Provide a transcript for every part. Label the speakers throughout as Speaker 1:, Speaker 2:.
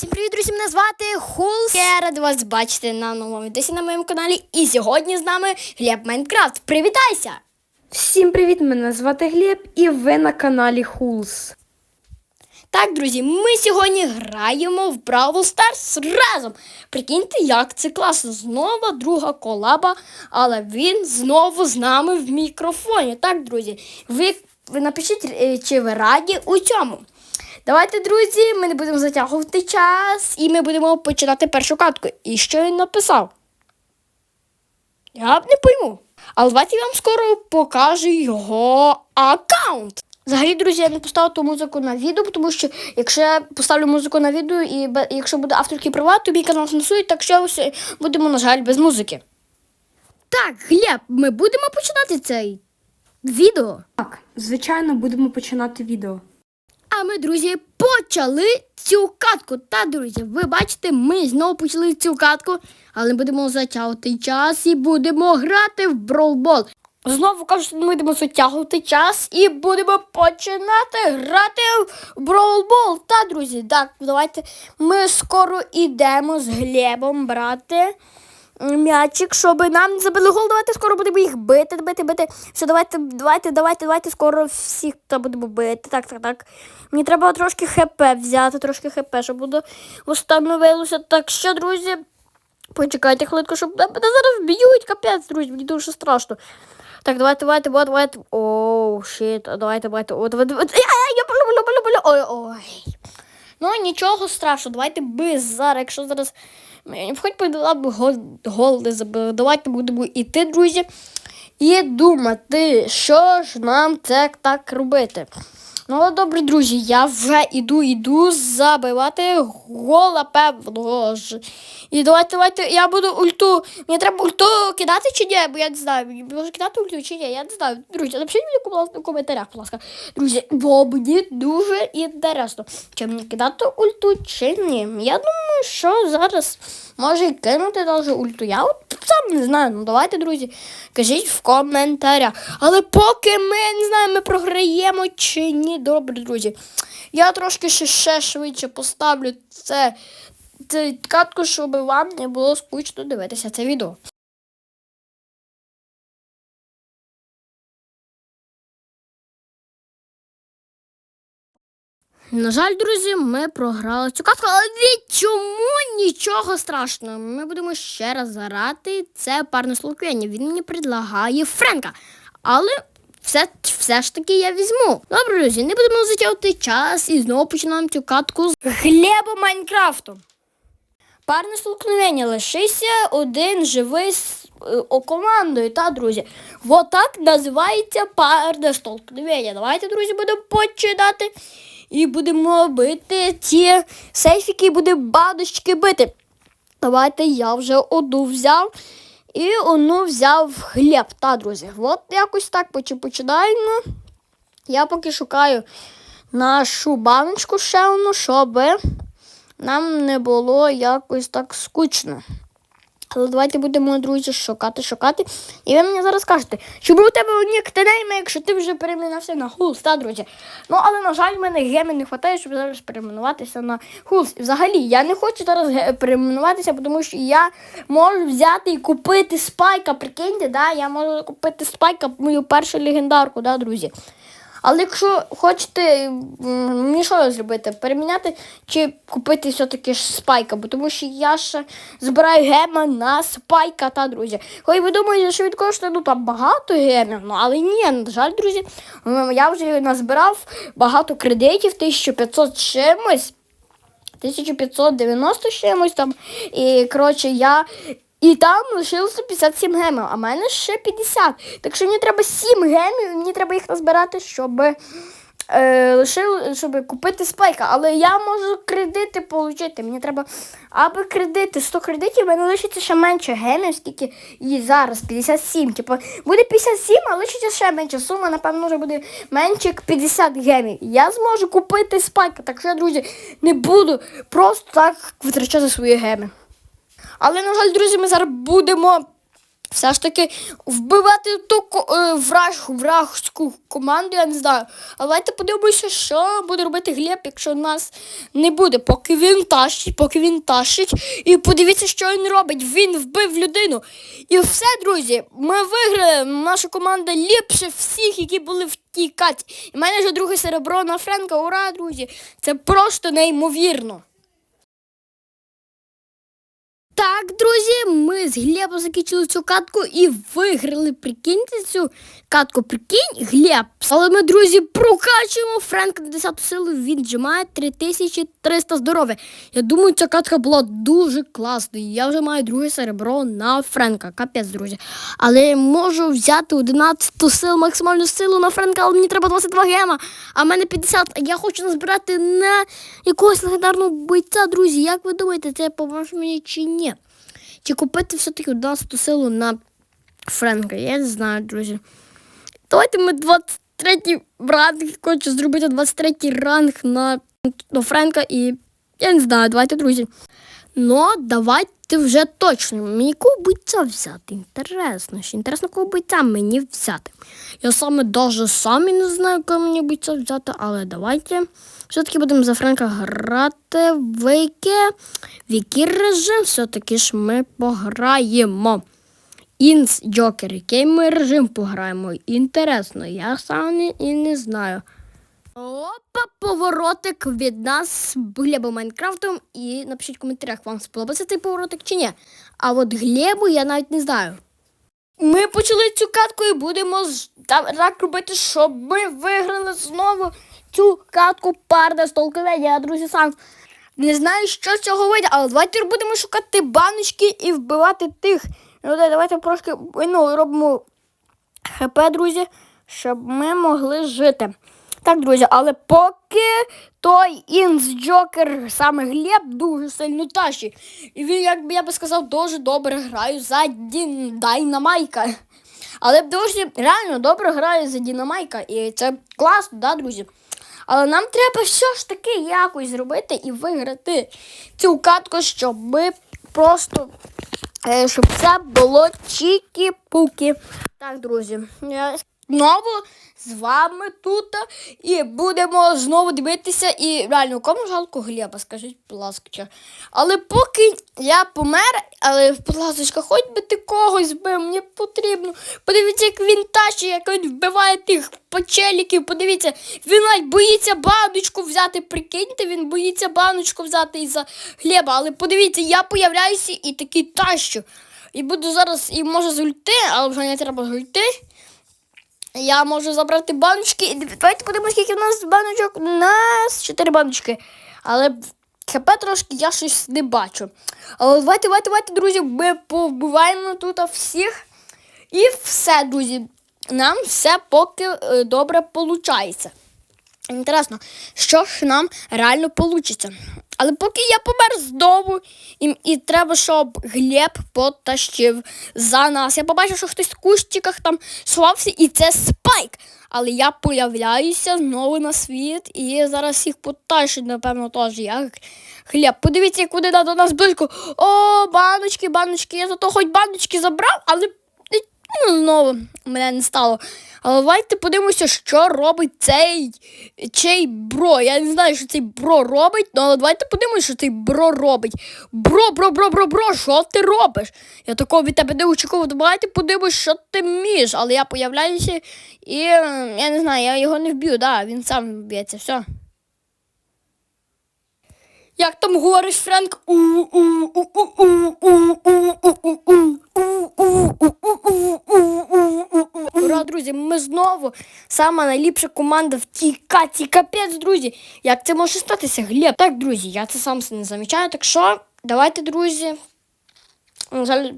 Speaker 1: Всім привіт, друзі! Мене звати Хулс. Я рада вас бачити на новому відосі на моєму каналі. І сьогодні з нами Глеб Майнкрафт. Привітайся!
Speaker 2: Всім привіт! Мене звати Глеб і ви на каналі Хулс.
Speaker 1: Так, друзі, ми сьогодні граємо в Бравл Старс разом. Прикиньте, як це класно. Знову друга колаба, але він знову з нами в мікрофоні. Так, друзі, ви, ви напишіть, е, чи ви раді у цьому. Давайте, друзі, ми не будемо затягувати час і ми будемо починати першу катку. І що він написав? Я б не пойму. Але давайте я вам скоро покажу його аккаунт. Взагалі, друзі, я не поставив ту музику на відео, тому що якщо я поставлю музику на відео і якщо буде авторський права, то мій канал знесують, так що ось будемо, на жаль, без музики. Так, Глеб, ми будемо починати цей відео.
Speaker 2: Так, звичайно, будемо починати відео.
Speaker 1: Ми, друзі, почали цю катку. Та, друзі, ви бачите, ми знову почали цю катку, але не будемо затягувати час і будемо грати в бролбол. Знову кажу, що ми будемо затягувати час і будемо починати грати в бролбол. Та, друзі, так, давайте ми скоро йдемо з Глебом брати м'ячик, щоб нам не забили гол. Давайте скоро будемо їх бити, бити, бити. Все, давайте, давайте, давайте, давайте скоро всіх та будемо бити. Так, так, так. Мені треба трошки хп взяти, трошки хп, щоб буде встановилося. Так що, друзі, почекайте хвилинку, щоб мене зараз б'ють, капець, друзі, мені дуже страшно. Так, давайте, давайте, давайте, давайте. Оу, щит, давайте, давайте. О, давайте, давайте. Я, я, я болю, болю, болю, болю. Ой, ой. Ну, нічого страшного, давайте без зараз, якщо зараз хоч подала б гол, гол не забили. Давайте будемо йти, друзі, і думати, що ж нам це так робити. Ну, добре, друзі, я вже іду, іду забивати гола певного ж. І давайте, давайте, я буду ульту. Мені треба ульту кидати чи ні? Бо я не знаю. Мені може кидати ульту чи ні, я не знаю. Друзі, напишіть мені в коментарях, будь ласка. Друзі, бо мені дуже інтересно, чи мені кидати ульту чи ні. Я думаю, що зараз може кинути навіть ульту. Я от сам не знаю. Ну давайте, друзі, кажіть в коментарях. Але поки ми не знаю, ми програємо чи ні. Добре, друзі. Я трошки ще, ще швидше поставлю це, це катку, щоб вам не було скучно дивитися це відео. На жаль, друзі, ми програли цю катку, але чому нічого страшного. Ми будемо ще раз грати. Це парне спілкування. Він мені предлагає Френка. Але все, все ж таки я візьму. Добре, друзі, не будемо затягувати час і знову починаємо цю катку з Глебом Майнкрафту. Парне столкновення. Лишися один живий з е, о, командою, та, друзі. Вот так називається парне столкновення. Давайте, друзі, будемо починати. І будемо бити ці сейфіки, і будемо бадочки бити. Давайте я вже одну взяв. І одну взяв хліб, та, друзі. От якось так починаємо. Я поки шукаю нашу баночку ще одну, щоб нам не було якось так скучно. Але давайте будемо, друзі, шукати, шукати. І ви мені зараз скажете, чому у тебе нікнейми, якщо ти вже перейменувався на Хулс, та, друзі? Ну, але, на жаль, в мене геми не вистачає, щоб зараз перейменуватися на Хулс. І взагалі, я не хочу зараз перейменуватися, тому що я можу взяти і купити спайка. Прикиньте, да? я можу купити спайка, мою першу легендарку, да, друзі. Але якщо хочете мені що зробити? Переміняти чи купити все-таки ж спайка, бо тому що я ще збираю гема на спайка, та друзі. Хоч ви думаєте, що він коштує ну, там багато гемів, ну але ні, на жаль, друзі, я вже назбирав багато кредитів, 1500 з чимось. 1590 чимось там. І коротше, я. І там лишилося 57 гемів, а в мене ще 50. Так що мені треба 7 гемів, мені треба їх назбирати, щоб, е, лишили, щоб купити спайка. Але я можу кредити отримати. Мені треба аби кредити. 100 кредитів, в мене лишиться ще менше гемів, скільки її зараз 57. Типу, буде 57, а лишиться ще менше. Сума, напевно, вже буде менше як 50 гемів. Я зможу купити спайка. Так що, друзі, не буду просто так витрачати свої геми. Але, на жаль, друзі, ми зараз будемо все ж таки вбивати ту е, враг, вражську команду, я не знаю. Але давайте подивимося, що буде робити Глеб, якщо нас не буде. Поки він тащить, поки він тащить. І подивіться, що він робить. Він вбив людину. І все, друзі, ми виграли. Наша команда ліпше всіх, які були в тій каті. І в мене вже друге серебро на Френка. Ура, друзі! Це просто неймовірно. Так, друзі, ми з Глебом закінчили цю катку і виграли. Прикиньте цю катку. Прикинь, Глеб. Але ми, друзі, прокачуємо Френка на 10 силу. Він джимає 3300 здоров'я. Я думаю, ця катка була дуже класною. Я вже маю друге серебро на Френка. Капець, друзі. Але я можу взяти 11 сил, максимальну силу на Френка, але мені треба 22 гема. А в мене 50. Я хочу назбирати на якогось легендарного бойця, друзі. Як ви думаєте, це поможе мені чи ні? Чи купити все-таки 11 силу на Френка? Я не знаю, друзі. Давайте ми 23 ранг, хочу зробити 23 ранг на, на Френка і я не знаю, давайте, друзі. Ну, давайте вже точно. Мені кого бойця взяти? Інтересно, ще інтересно, кого бойця мені взяти. Я саме даже самі не знаю, кого мені бойця взяти, але давайте все-таки будемо за Френка грати в яке, в який режим все-таки ж ми пограємо. Інс Джокер, який ми режим пограємо? Інтересно, я сам і не знаю. Опа, поворотик від нас з Глебом Майнкрафтом. І напишіть в коментарях, вам сподобався цей поворотик чи ні. А от Глебу я навіть не знаю. Ми почали цю катку і будемо так робити, щоб ми виграли знову цю катку парне столкновення. Друзі, сам не знаю, що з цього вийде, але давайте будемо шукати баночки і вбивати тих. Ну, давайте трошки ну, робимо ХП, друзі, щоб ми могли жити. Так, друзі, але поки той інс Джокер, саме Глеб, дуже сильно тащить. І він, як би я би сказав, дуже добре грає за Дін Дайнамайка. Але дуже реально добре грає за Дінамайка. І це класно, да, друзі? Але нам треба все ж таки якось зробити і виграти цю катку, щоб ми просто е, щоб це було чікі-пуки. Так, друзі, знову з вами тут і будемо знову дивитися. І реально, кому жалко Глеба, скажіть, будь ласка. Але поки я помер, але, будь ласка, хоч би ти когось збив, мені потрібно. Подивіться, як він тащить, як він вбиває тих почеліків. Подивіться, він навіть боїться баночку взяти. Прикиньте, він боїться баночку взяти із-за Глеба. Але подивіться, я появляюся і такий тащу. І буду зараз, і може зульти, але вже не треба зульти. Я можу забрати баночки. Давайте подивимося, скільки в нас баночок. У нас 4 баночки. Але ХП трошки я щось не бачу. Але давайте, давайте, давайте, друзі, ми повбиваємо тут всіх. І все, друзі. Нам все поки е, добре виходить. Інтересно, що ж нам реально вийде. Але поки я помер знову, і, і треба, щоб Глеб потащив за нас. Я побачив, що хтось в кущиках там сховався, і це спайк. Але я появляюся знову на світ, і зараз їх потащить, напевно, теж як Глеб. Подивіться, куди до нас близько. О, баночки, баночки. Я зато хоч баночки забрав, але Ну, знову мене не стало. Але давайте подивимося, що робить цей цей бро. Я не знаю, що цей бро робить, ну, але давайте подивимося, що цей бро робить. Бро, бро, бро, бро, бро, що ти робиш? Я такого від тебе не очікував. Давайте подивимося, що ти вмієш. Але я появляюся і я не знаю, я його не вб'ю, да, він сам вб'ється, все. Як там говориш, Френк? Ура, сама найліпша команда в тій каті. Капець, друзі. Як це може статися, Глеб? Так, друзі, я це сам не замічаю. Так що, давайте, друзі. На жаль,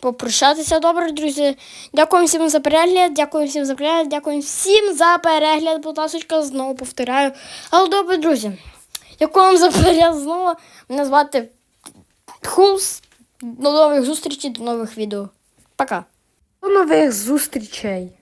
Speaker 1: попрощатися добре, друзі. Дякую всім за перегляд, дякую всім за перегляд, дякую всім за перегляд, будь ласка, знову повторяю. Але добре, друзі. Дякую вам за перегляд знову. Мене звати Хулс. До нових зустрічей, до нових відео. Пока.
Speaker 2: До нових зустрічей!